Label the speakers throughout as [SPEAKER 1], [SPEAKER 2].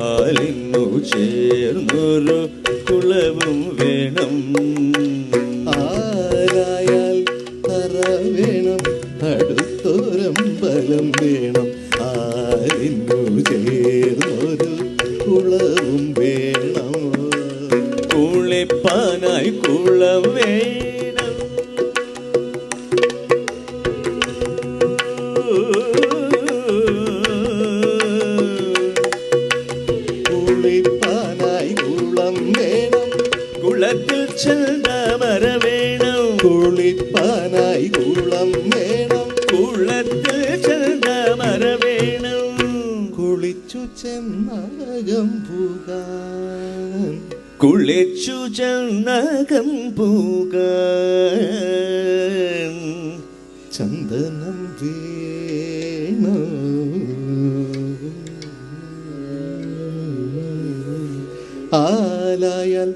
[SPEAKER 1] ആലിന്നു ചേർന്നൊരു കുളവും വേണം.
[SPEAKER 2] ആരായാൽ തറ വേണം അടുത്തൊരമ്പലം വേണം. ആലിന്നു ചേർന്നൊരു കുളവും വേണം.
[SPEAKER 1] കുളിപ്പാനായി കുളം വേണം. ചെന്താമര വേണം
[SPEAKER 2] കുളിപ്പാനായി കുളം വേണം
[SPEAKER 1] കുളത്തിൽ ചെന്താമര വേണം
[SPEAKER 2] കുളിച്ചു ചെന്നകം പുകാൻ
[SPEAKER 1] കുളിച്ചു ചെന്നകം പൂകാൻ
[SPEAKER 2] ചന്ദനം വേണം ആലായാൽ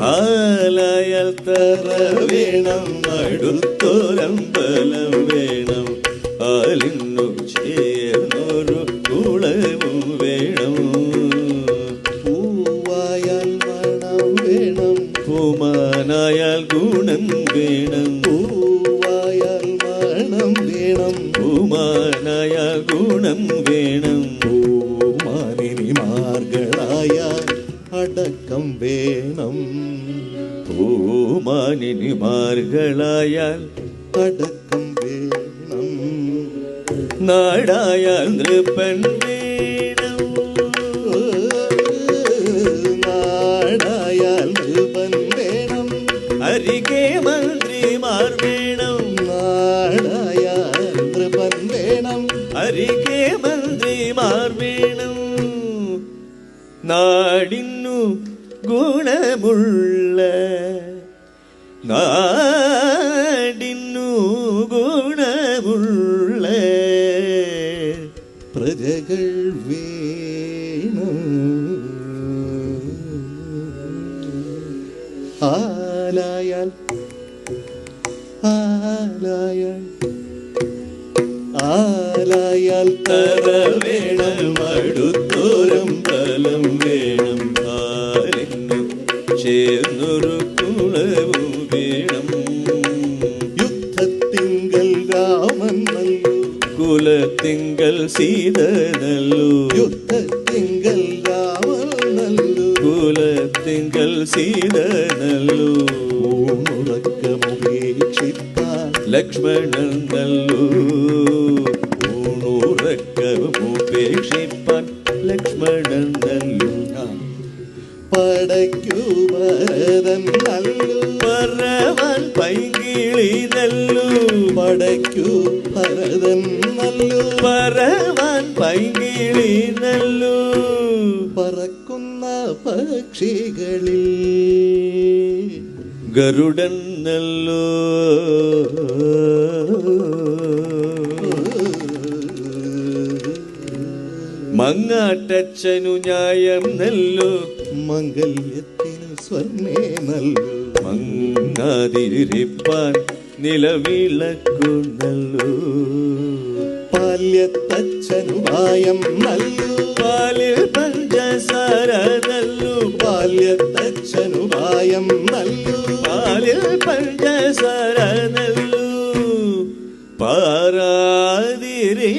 [SPEAKER 1] ആലായാൽ തറ വേണം അടുത്തൊരമ്പലം വേണം. ആലിന്നു ചേർന്നൊരു കുളവും വേണം.
[SPEAKER 2] പൂവായാൽ മണം വേണം.
[SPEAKER 1] പൂമാനായാൽ ഗുണം വേണം.
[SPEAKER 2] പൂവായാൽ മണം വേണം.
[SPEAKER 1] പൂമാനായാൽ ഗുണം വേണം.
[SPEAKER 2] வணக்கம் வேணும். பூமானிமார்களாயால்
[SPEAKER 1] அடக்கம் வேணும். நாடாயால் பெண் ഗുണമുള്ള നാടിന്നു ഗുണമുള്ള
[SPEAKER 2] പ്രജകൾ വേണം. ആലായാൽ ആലായാൽ ആലായാൽ
[SPEAKER 1] തറ വേണം അടുത്തോരം ബലം വേണം. ചേർന്നൊരു കുളവും വേണം.
[SPEAKER 2] യുദ്ധത്തിങ്കൽ രാമൻ നല്ലു.
[SPEAKER 1] കുലത്തിങ്കൽ സീത നല്ലു.
[SPEAKER 2] യുദ്ധത്തിങ്കൽ രാമൻ നല്ലു.
[SPEAKER 1] കുലത്തിങ്കൽ സീത നല്ലു.
[SPEAKER 2] ഊണുറക്കമുപേക്ഷിപ്പാൻ
[SPEAKER 1] ലക്ഷ്മണൻ നല്ലു.
[SPEAKER 2] പടയ്ക്കു ഭരതൻ നല്ലു
[SPEAKER 1] പറവൻ പൈകിളി നല്ലു
[SPEAKER 2] പടയ്ക്കു ഭരതൻ നല്ലു
[SPEAKER 1] പറവൻ പൈകിളി നല്ലു
[SPEAKER 2] പറക്കുന്ന പക്ഷികളിൽ
[SPEAKER 1] ഗരുഡൻ നല്ലു. മങ്ങാട്ടച്ചനു ന്യായം നല്ലു.
[SPEAKER 2] മംഗല്യത്തിനു സ്വർണ്ണേ നല്ലു
[SPEAKER 1] മങ്ങാതിരിപ്പാൻ നിലവിളക്കു നല്ലു
[SPEAKER 2] ബാല്യത്തച്ഛനുപായം നല്ലു
[SPEAKER 1] പാലിൽ പഞ്ചസാര നല്ലു
[SPEAKER 2] ബാല്യത്തച്ഛനുപായം നല്ലു
[SPEAKER 1] പാലിൽ പഞ്ചസാര നല്ലു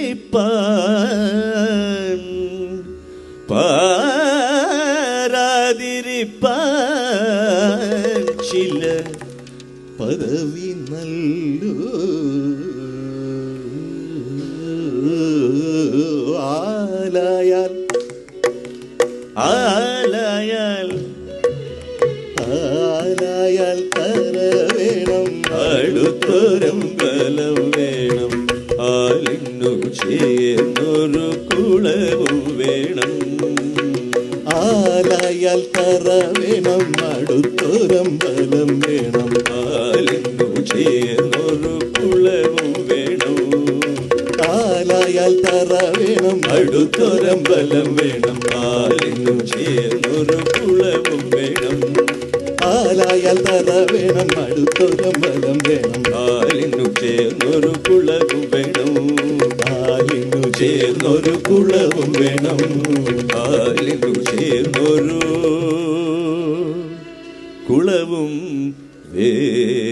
[SPEAKER 1] പാരാതിരിപ്പാൻ ചില
[SPEAKER 2] പദവി നല്ലു. ആലയാൽ
[SPEAKER 1] ആലയാൽ
[SPEAKER 2] ആലയാൽ തര വേണം
[SPEAKER 1] അടുത്തൊരം ബലം വേണം. ആലിന്നു ചേർന്നൊരു കുളവും വേണം.
[SPEAKER 2] ആലയാൽ തറ വേണം അടുത്തൊരമ്പലം ആർക്കൊരമ്പലം വേണം
[SPEAKER 1] പാലിനും ചേർന്നൊരു കുളവും വേണം.
[SPEAKER 2] പാലായാൽ തറ വേണം
[SPEAKER 1] അടുത്തൊരമ്പലം വേണം. പാലിനു ചേർന്നൊരു കുളവും വേണം. പാലിനു ചേർന്നൊരു കുളവും വേണം. പാലിനു ചേർന്നൊരു കുളവും വേണം